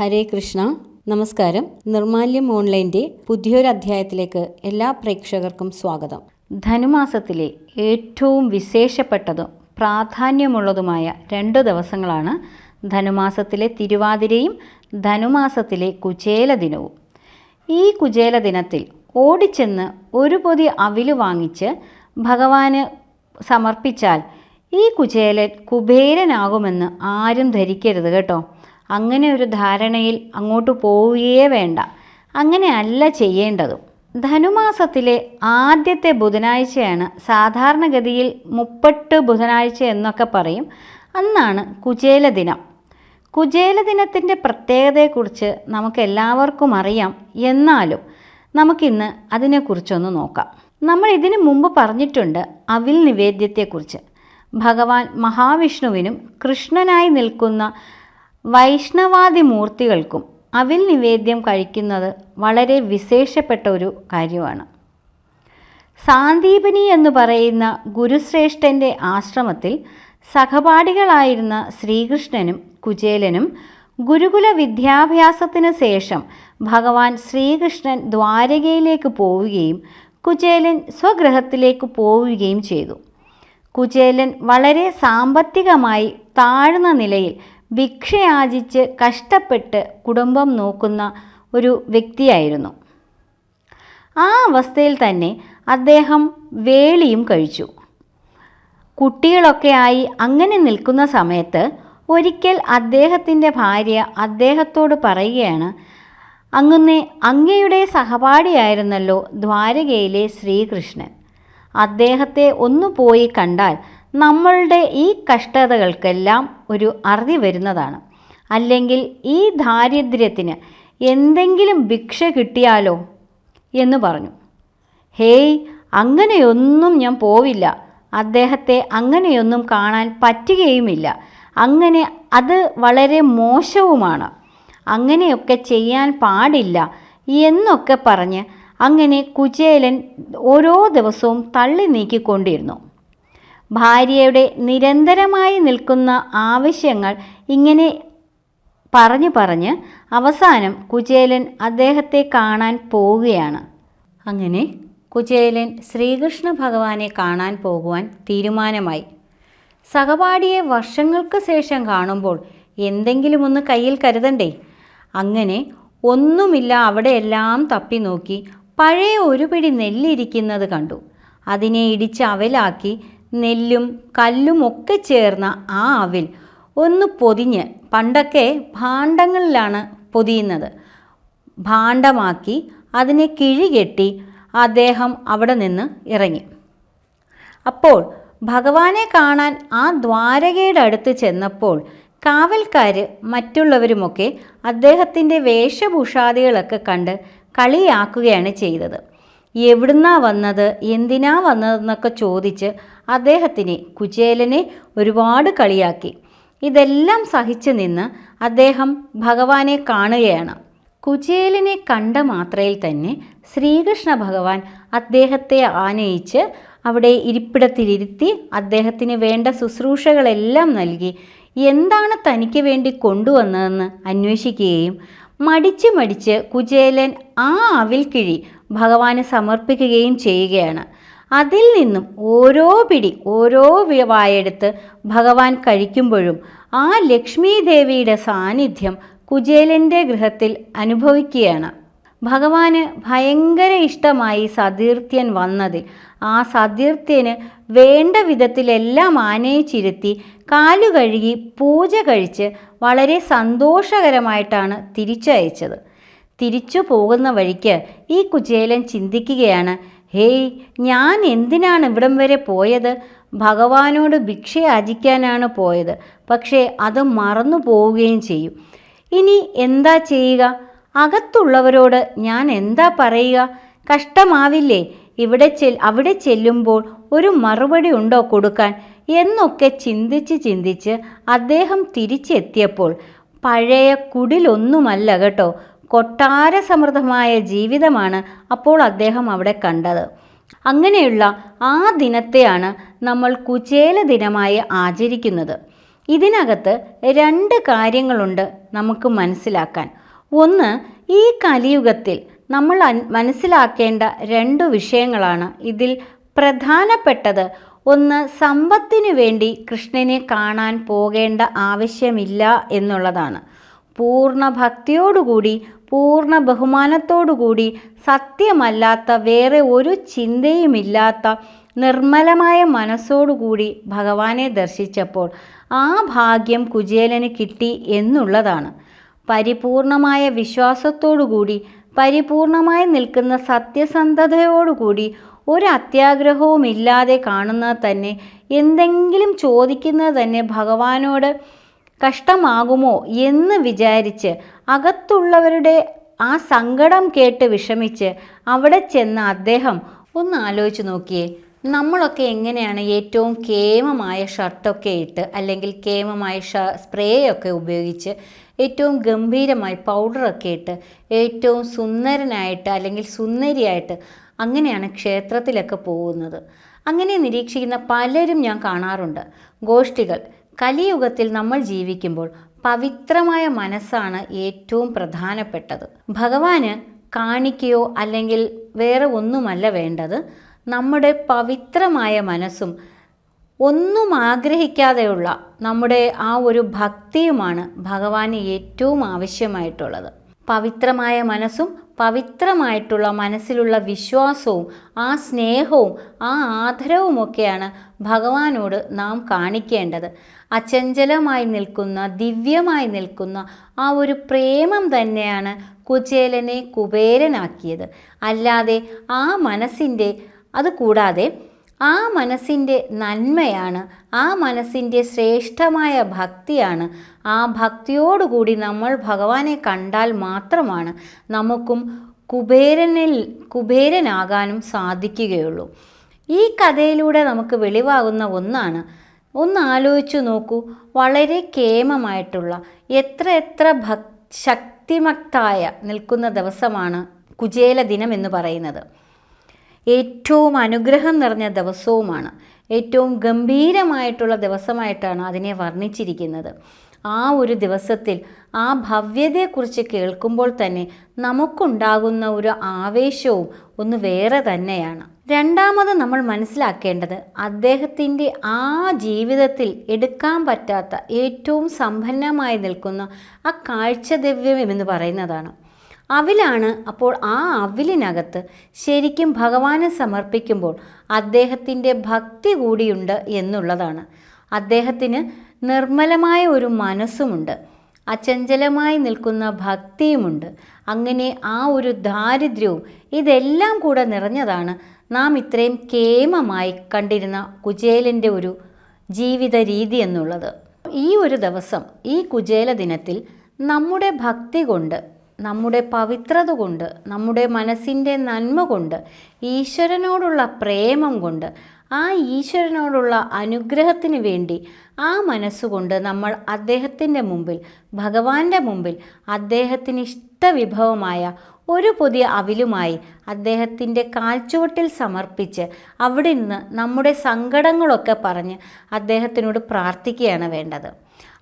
ഹരേ കൃഷ്ണ. നമസ്കാരം. നിർമാല്യം ഓൺലൈന്റെ പുതിയൊരു അധ്യായത്തിലേക്ക് എല്ലാ പ്രേക്ഷകർക്കും സ്വാഗതം. ധനുമാസത്തിലെ ഏറ്റവും വിശേഷപ്പെട്ടതും പ്രാധാന്യമുള്ളതുമായ രണ്ട് ദിവസങ്ങളാണ് ധനുമാസത്തിലെ തിരുവാതിരയും ധനുമാസത്തിലെ കുചേല ദിനവും. ഈ കുചേല ദിനത്തിൽ ഓടിച്ചെന്ന് ഒരു പൊതി അവിൽ വാങ്ങിച്ച് ഭഗവാന് സമർപ്പിച്ചാൽ ഈ കുചേലൻ കുബേരനാകുമെന്ന് ആരും ധരിക്കരുത് കേട്ടോ. അങ്ങനെ ഒരു ധാരണയിൽ അങ്ങോട്ട് പോവുകയേ വേണ്ട. അങ്ങനെയല്ല ചെയ്യേണ്ടതും. ധനുമാസത്തിലെ ആദ്യത്തെ ബുധനാഴ്ചയാണ് സാധാരണഗതിയിൽ മുപ്പട്ട് ബുധനാഴ്ച എന്നൊക്കെ പറയും. അന്നാണ് കുചേല ദിനം കുചേല ദിനത്തിന്റെ പ്രത്യേകതയെക്കുറിച്ച് നമുക്ക് എല്ലാവർക്കും അറിയാം. എന്നാലും നമുക്കിന്ന് അതിനെക്കുറിച്ചൊന്ന് നോക്കാം. നമ്മൾ ഇതിനു മുമ്പ് പറഞ്ഞിട്ടുണ്ട് അവിൽ നിവേദ്യത്തെക്കുറിച്ച്. ഭഗവാൻ മഹാവിഷ്ണുവിനും കൃഷ്ണനായി നിൽക്കുന്ന വൈഷ്ണവാദി മൂർത്തികൾക്കും അവിൽ നിവേദ്യം കഴിക്കുന്നത് വളരെ വിശേഷപ്പെട്ട ഒരു കാര്യമാണ്. സാന്ദീപനി എന്ന് പറയുന്ന ഗുരുശ്രേഷ്ഠന്റെ ആശ്രമത്തിൽ സഹപാഠികളായിരുന്ന ശ്രീകൃഷ്ണനും കുചേലനും ഗുരുകുല വിദ്യാഭ്യാസത്തിന് ശേഷം ഭഗവാൻ ശ്രീകൃഷ്ണൻ ദ്വാരകയിലേക്ക് പോവുകയും കുചേലൻ സ്വഗ്രഹത്തിലേക്ക് പോവുകയും ചെയ്തു. കുചേലൻ വളരെ സാമ്പത്തികമായി താഴ്ന്ന നിലയിൽ ഭിക്ഷയാചിച്ച് കഷ്ടപ്പെട്ട് കുടുംബം നോക്കുന്ന ഒരു വ്യക്തിയായിരുന്നു. ആ അവസ്ഥയിൽ തന്നെ അദ്ദേഹം വേളിയും കഴിച്ചു. കുട്ടികളൊക്കെ ആയി അങ്ങനെ നിൽക്കുന്ന സമയത്ത് ഒരിക്കൽ അദ്ദേഹത്തിന്റെ ഭാര്യ അദ്ദേഹത്തോട് പറയുകയാണ് അങ്ങുന്നെ അങ്ങയുടെ സഹപാഠിയായിരുന്നല്ലോ ദ്വാരകയിലെ ശ്രീകൃഷ്ണൻ. അദ്ദേഹത്തെ ഒന്ന് പോയി കണ്ടാൽ നമ്മളുടെ ഈ കഷ്ടതകൾക്കെല്ലാം ഒരു അറുതി വരുന്നതാണ്. അല്ലെങ്കിൽ ഈ ദാരിദ്ര്യത്തിന് എന്തെങ്കിലും ഭിക്ഷ കിട്ടിയാലോ എന്ന് പറഞ്ഞു. ഹേയ് അങ്ങനെയൊന്നും ഞാൻ പോവില്ല. അദ്ദേഹത്തെ അങ്ങനെയൊന്നും കാണാൻ പറ്റുകയുമില്ല. അങ്ങനെ അത് വളരെ മോശവുമാണ്. അങ്ങനെയൊക്കെ ചെയ്യാൻ പാടില്ല എന്നൊക്കെ പറഞ്ഞ് അങ്ങനെ കുചേലൻ ഓരോ ദിവസവും തള്ളി നീക്കിക്കൊണ്ടിരുന്നു. ഭാര്യയുടെ നിരന്തരമായി നിൽക്കുന്ന ആവശ്യങ്ങൾ ഇങ്ങനെ പറഞ്ഞു പറഞ്ഞ് അവസാനം കുചേലൻ അദ്ദേഹത്തെ കാണാൻ പോവുകയാണ്. അങ്ങനെ കുചേലൻ ശ്രീകൃഷ്ണ ഭഗവാനെ കാണാൻ പോകുവാൻ തീരുമാനമായി. സഹപാഠിയെ വർഷങ്ങൾക്ക് ശേഷം കാണുമ്പോൾ എന്തെങ്കിലും ഒന്ന് കയ്യിൽ കരുതണ്ടേ? അങ്ങനെ ഒന്നുമില്ല അവിടെയെല്ലാം തപ്പി നോക്കി പഴയ ഒരു പിടി നെല്ലിരിക്കുന്നത് കണ്ടു. അതിനെ ഇടിച്ച് അവലാക്കി നെല്ലും കല്ലുമൊക്കെ ചേർന്ന ആ അവിൽ ഒന്ന് പൊതിഞ്ഞ് പണ്ടൊക്കെ ഭാണ്ഡങ്ങളിലാണ് പൊതിയുന്നത്. ഭാണ്ഡമാക്കി അതിനെ കിഴികെട്ടി അദ്ദേഹം അവിടെ നിന്ന് ഇറങ്ങി. അപ്പോൾ ഭഗവാനെ കാണാൻ ആ ദ്വാരകയുടെ അടുത്ത് ചെന്നപ്പോൾ കാവൽക്കാർ മറ്റുള്ളവരുമൊക്കെ അദ്ദേഹത്തിന്റെ വേഷഭൂഷാദികളൊക്കെ കണ്ട് കളിയാക്കുകയാണ് ചെയ്തത്. എവിടുന്നാ വന്നത്? എന്തിനാ വന്നതെന്നൊക്കെ ചോദിച്ച് അദ്ദേഹത്തിനെ കുചേലനെ ഒരുപാട് കളിയാക്കി. ഇതെല്ലാം സഹിച്ചു നിന്ന് അദ്ദേഹം ഭഗവാനെ കാണുകയാണ്. കുചേലനെ കണ്ട മാത്രയിൽ തന്നെ ശ്രീകൃഷ്ണ ഭഗവാൻ അദ്ദേഹത്തെ ആനയിച്ച് അവിടെ ഇരിപ്പിടത്തിലിരുത്തി അദ്ദേഹത്തിന് വേണ്ട ശുശ്രൂഷകളെല്ലാം നൽകി. എന്താണ് തനിക്ക് വേണ്ടി കൊണ്ടുവന്നതെന്ന് അന്വേഷിക്കുകയും മടിച്ച് മടിച്ച് കുചേലൻ ആ അവിൽക്കിഴി ഭഗവാന് സമർപ്പിക്കുകയും ചെയ്യുകയാണ്. അതിൽ നിന്നും ഓരോ പിടി ഓരോ വായെടുത്ത് ഭഗവാൻ കഴിക്കുമ്പോഴും ആ ലക്ഷ്മി ദേവിയുടെ സാന്നിധ്യം കുചേലന്റെ ഗൃഹത്തിൽ അനുഭവിക്കുകയാണ്. ഭഗവാന് ഭയങ്കര ഇഷ്ടമായി സതീർത്ഥ്യൻ വന്നതിൽ. ആ സതീർത്ഥ്യന് വേണ്ട വിധത്തിലെല്ലാം ആനയിച്ചിരുത്തി കാലു കഴുകി പൂജ കഴിച്ച് വളരെ സന്തോഷകരമായിട്ടാണ് തിരിച്ചയച്ചത്. തിരിച്ചു പോകുന്ന വഴിക്ക് ഈ കുചേലൻ ചിന്തിക്കുകയാണ് ഹേയ് ഞാൻ എന്തിനാണ് ഇവിടം വരെ പോയത്? ഭഗവാനോട് ഭിക്ഷ യാചിക്കാനാണ് പോയത്. പക്ഷേ അത് മറന്നു പോവുകയും ചെയ്യും. ഇനി എന്താ ചെയ്യുക? അകത്തുള്ളവരോട് ഞാൻ എന്താ പറയുക? കഷ്ടമാവില്ലേ? ഇവിടെ ചെ അവിടെ ചെല്ലുമ്പോൾ ഒരു മറുപടി ഉണ്ടോ കൊടുക്കാൻ? എന്നൊക്കെ ചിന്തിച്ച് ചിന്തിച്ച് അദ്ദേഹം തിരിച്ചെത്തിയപ്പോൾ പഴയ കുടിലൊന്നുമല്ല കേട്ടോ. കൊട്ടാര സമൃദ്ധമായ ജീവിതമാണ് അപ്പോൾ അദ്ദേഹം അവിടെ കണ്ടത്. അങ്ങനെയുള്ള ആ ദിനത്തെയാണ് നമ്മൾ കുചേല ദിനമായി ആചരിക്കുന്നത്. ഇതിനകത്ത് രണ്ട് കാര്യങ്ങളുണ്ട് നമുക്ക് മനസ്സിലാക്കാൻ. ഒന്ന് ഈ കലിയുഗത്തിൽ നമ്മൾ മനസ്സിലാക്കേണ്ട രണ്ട് വിഷയങ്ങളാണ് ഇതിൽ പ്രധാനപ്പെട്ടത്. ഒന്ന് സമ്പത്തിനു വേണ്ടി കൃഷ്ണനെ കാണാൻ പോകേണ്ട ആവശ്യമില്ല എന്നുള്ളതാണ്. പൂർണ ഭക്തിയോടുകൂടി പൂർണ ബഹുമാനത്തോടുകൂടി സത്യമല്ലാത്ത വേറെ ഒരു ചിന്തയുമില്ലാത്ത നിർമ്മലമായ മനസ്സോടുകൂടി ഭഗവാനെ ദർശിച്ചപ്പോൾ ആ ഭാഗ്യം കുചേലന് കിട്ടി എന്നുള്ളതാണ്. പരിപൂർണമായ വിശ്വാസത്തോടുകൂടി പരിപൂർണമായി നിൽക്കുന്ന സത്യസന്ധതയോടുകൂടി ഒരു അത്യാഗ്രഹവുമില്ലാതെ കാണുന്നത് തന്നെ എന്തെങ്കിലും ചോദിക്കുന്നത് തന്നെ ഭഗവാനോട് കഷ്ടമാകുമോ എന്ന് വിചാരിച്ച് അകത്തുള്ളവരുടെ ആ സങ്കടം കേട്ട് വിഷമിച്ച് അവിടെ ചെന്ന അദ്ദേഹം ഒന്ന് ആലോചിച്ച് നോക്കിയേ നമ്മളൊക്കെ എങ്ങനെയാണ് ഏറ്റവും കേമമായ ഷർട്ടൊക്കെ ഇട്ട് അല്ലെങ്കിൽ കേമമായ ഷ സ്പ്രേ ഒക്കെ ഉപയോഗിച്ച് ഏറ്റവും ഗംഭീരമായി പൗഡറൊക്കെ ഇട്ട് ഏറ്റവും സുന്ദരനായിട്ട് അല്ലെങ്കിൽ സുന്ദരിയായിട്ട് അങ്ങനെയാണ് ക്ഷേത്രത്തിലൊക്കെ പോകുന്നത്. അങ്ങനെ നിരീക്ഷിക്കുന്ന പലരും ഞാൻ കാണാറുണ്ട്. ഗോഷ്ഠികൾ കലിയുഗത്തിൽ നമ്മൾ ജീവിക്കുമ്പോൾ പവിത്രമായ മനസ്സാണ് ഏറ്റവും പ്രധാനപ്പെട്ടത്. ഭഗവാന് കാണിക്കയോ അല്ലെങ്കിൽ വേറെ ഒന്നുമല്ല വേണ്ടത് നമ്മുടെ പവിത്രമായ മനസ്സും ഒന്നും ആഗ്രഹിക്കാതെയുള്ള നമ്മുടെ ആ ഒരു ഭക്തിയുമാണ് ഭഗവാന് ഏറ്റവും ആവശ്യമായിട്ടുള്ളത്. പവിത്രമായ മനസ്സും പവിത്രമായിട്ടുള്ള മനസ്സിലുള്ള വിശ്വാസവും ആ സ്നേഹവും ആ ആദരവുമൊക്കെയാണ് ഭഗവാനോട് നാം കാണിക്കേണ്ടത്. അചഞ്ചലമായി നിൽക്കുന്ന ദിവ്യമായി നിൽക്കുന്ന ആ ഒരു പ്രേമം തന്നെയാണ് കുചേലനെ കുബേരനാക്കിയത്. അല്ലാതെ ആ മനസ്സിന്റെ അത് കൂടാതെ ആ മനസ്സിന്റെ നന്മയാണ് ആ മനസ്സിന്റെ ശ്രേഷ്ഠമായ ഭക്തിയാണ്. ആ ഭക്തിയോടുകൂടി നമ്മൾ ഭഗവാനെ കണ്ടാൽ മാത്രമാണ് നമുക്കും കുബേരനിൽ കുബേരനാകാനും സാധിക്കുകയുള്ളൂ. ഈ കഥയിലൂടെ നമുക്ക് വെളിവാകുന്ന ഒന്നാണ്. ഒന്ന് ആലോചിച്ചു നോക്കൂ വളരെ കേമമായിട്ടുള്ള എത്ര എത്ര ഭക് ശക്തിമക്തായ നിൽക്കുന്ന ദിവസമാണ് കുചേല ദിനം എന്ന് പറയുന്നത്. ഏറ്റവും അനുഗ്രഹം നിറഞ്ഞ ദിവസവുമാണ്. ഏറ്റവും ഗംഭീരമായിട്ടുള്ള ദിവസമായിട്ടാണ് അതിനെ വർണിച്ചിരിക്കുന്നത്. ആ ഒരു ദിവസത്തിൽ ആ ഭവ്യതയെക്കുറിച്ച് കേൾക്കുമ്പോൾ തന്നെ നമുക്കുണ്ടാകുന്ന ഒരു ആവേശവും ഒന്ന് വേറെ തന്നെയാണ്. രണ്ടാമത് നമ്മൾ മനസ്സിലാക്കേണ്ടത് അദ്ദേഹത്തിന്റെ ആ ജീവിതത്തിൽ എടുക്കാൻ പറ്റാത്ത ഏറ്റവും സമ്പന്നമായി നിൽക്കുന്ന ആ കാഴ്ചദ്രവ്യം എന്ന് പറയുന്നതാണ്. അവിലാണ് അപ്പോൾ ആ അവിലിനകത്ത് ശരിക്കും ഭഗവാനെ സമർപ്പിക്കുമ്പോൾ അദ്ദേഹത്തിന്റെ ഭക്തി കൂടിയുണ്ട് എന്നുള്ളതാണ്. അദ്ദേഹത്തിന് നിർമ്മലമായ ഒരു മനസ്സുമുണ്ട്. അചഞ്ചലമായി നിൽക്കുന്ന ഭക്തിയുമുണ്ട്. അങ്ങനെ ആ ഒരു ദാരിദ്ര്യവും ഇതെല്ലാം കൂടെ നിറഞ്ഞതാണ് നാം ഇത്രയും കേമമായി കണ്ടിരുന്ന കുചേലന്റെ ഒരു ജീവിത രീതി എന്നുള്ളത്. ഈ ഒരു ദിവസം ഈ കുചേല ദിനത്തിൽ നമ്മുടെ ഭക്തി കൊണ്ട് നമ്മുടെ പവിത്രത കൊണ്ട് നമ്മുടെ മനസ്സിന്റെ നന്മ കൊണ്ട് ഈശ്വരനോടുള്ള പ്രേമം കൊണ്ട് ആ ഈശ്വരനോടുള്ള അനുഗ്രഹത്തിന് വേണ്ടി ആ മനസ്സുകൊണ്ട് നമ്മൾ അദ്ദേഹത്തിന്റെ മുമ്പിൽ ഭഗവാന്റെ മുമ്പിൽ അദ്ദേഹത്തിന് ഇഷ്ടവിഭവമായ ഒരു പുതിയ അവിലുമായി അദ്ദേഹത്തിന്റെ കാൽച്ചുവട്ടിൽ സമർപ്പിച്ച് അവിടെ നിന്ന് നമ്മുടെ സങ്കടങ്ങളൊക്കെ പറഞ്ഞ് അദ്ദേഹത്തിനോട് പ്രാർത്ഥിക്കുകയാണ് വേണ്ടത്.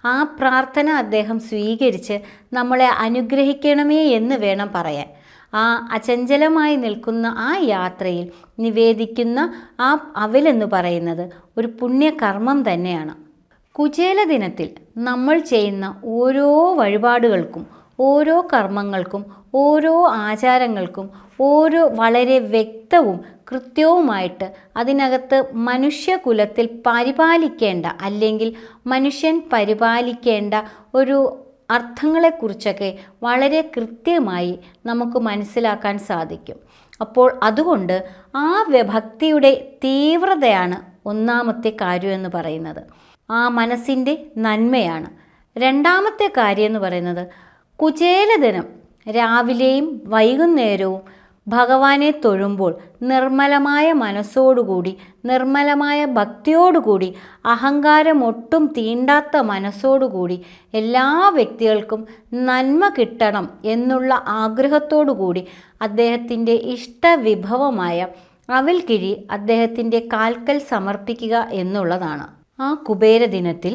ആ പ്രാർത്ഥന അദ്ദേഹം സ്വീകരിച്ച് നമ്മളെ അനുഗ്രഹിക്കണമേ എന്ന് വേണം പറയാൻ. ആ അചഞ്ചലമായി നിൽക്കുന്ന ആ യാത്രയിൽ നിവേദിക്കുന്ന ആ അവലെന്ന് പറയുന്നത് ഒരു പുണ്യകർമ്മം തന്നെയാണ്. കുചേല ദിനത്തിൽ നമ്മൾ ചെയ്യുന്ന ഓരോ വഴിപാടുകൾക്കും ഓരോ കർമ്മങ്ങൾക്കും ഓരോ ആചാരങ്ങൾക്കും ഓരോ വളരെ വ്യക്തവും കൃത്യവുമായിട്ട് അതിനകത്ത് മനുഷ്യകുലത്തിൽ പരിപാലിക്കേണ്ട അല്ലെങ്കിൽ മനുഷ്യൻ പരിപാലിക്കേണ്ട ഒരു അർത്ഥങ്ങളെക്കുറിച്ചൊക്കെ വളരെ കൃത്യമായി നമുക്ക് മനസ്സിലാക്കാൻ സാധിക്കും. അപ്പോൾ അതുകൊണ്ട് ആ ഭക്തിയുടെ തീവ്രതയാണ് ഒന്നാമത്തെ കാര്യം എന്ന് പറയുന്നത്. ആ മനസ്സിന്റെ നന്മയാണ്. രണ്ടാമത്തെ കാര്യം എന്ന് പറയുന്നത് കുചേലദിനം രാവിലെയും വൈകുന്നേരവും ഭഗവാനെ തൊഴുമ്പോൾ നിർമ്മലമായ മനസ്സോടുകൂടി നിർമ്മലമായ ഭക്തിയോടുകൂടി അഹങ്കാരമൊട്ടും തീണ്ടാത്ത മനസ്സോടുകൂടി എല്ലാ വ്യക്തികൾക്കും നന്മ കിട്ടണം എന്നുള്ള ആഗ്രഹത്തോടുകൂടി അദ്ദേഹത്തിന്റെ ഇഷ്ടവിഭവമായ അവൽ കിഴി അദ്ദേഹത്തിന്റെ കാൽക്കൽ സമർപ്പിക്കുക എന്നുള്ളതാണ്. ആ കുബേര ദിനത്തിൽ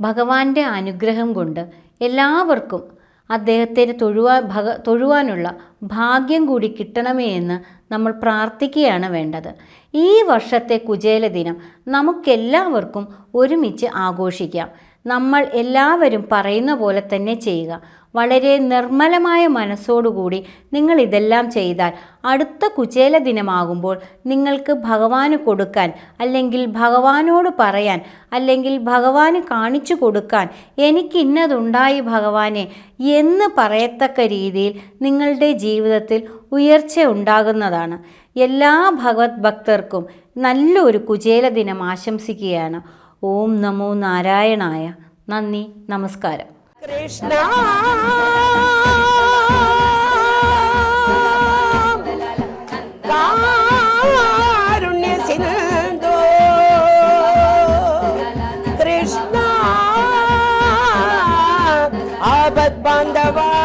ഭഗവാന്റെ അനുഗ്രഹം കൊണ്ട് എല്ലാവർക്കും അദ്ദേഹത്തെ തൊഴുവാൻ ഭഗ തൊഴുവാനുള്ള ഭാഗ്യം കൂടി കിട്ടണമേ എന്ന് നമ്മൾ പ്രാർത്ഥിക്കുകയാണ് വേണ്ടത്. ഈ വർഷത്തെ കുചേല ദിനം നമുക്കെല്ലാവർക്കും ഒരുമിച്ച് ആഘോഷിക്കാം. നമ്മൾ എല്ലാവരും പറയുന്ന പോലെ തന്നെ ചെയ്യുക. വളരെ നിർമ്മലമായ മനസ്സോടുകൂടി നിങ്ങൾ ഇതെല്ലാം ചെയ്താൽ അടുത്ത കുചേല ദിനമാകുമ്പോൾ നിങ്ങൾക്ക് ഭഗവാന് കൊടുക്കാൻ അല്ലെങ്കിൽ ഭഗവാനോട് പറയാൻ അല്ലെങ്കിൽ ഭഗവാന് കാണിച്ചു കൊടുക്കാൻ എനിക്കിന്നതുണ്ടായി ഭഗവാനെ എന്ന് പറയത്തക്ക രീതിയിൽ നിങ്ങളുടെ ജീവിതത്തിൽ ഉയർച്ച ഉണ്ടാകുന്നതാണ്. എല്ലാ ഭഗവത് ഭക്തർക്കും നല്ലൊരു കുചേല ദിനം ആശംസിക്കുകയാണ്. ഓം നമോ നാരായണായ. നന്ദി. നമസ്കാരം. Krishna Bandava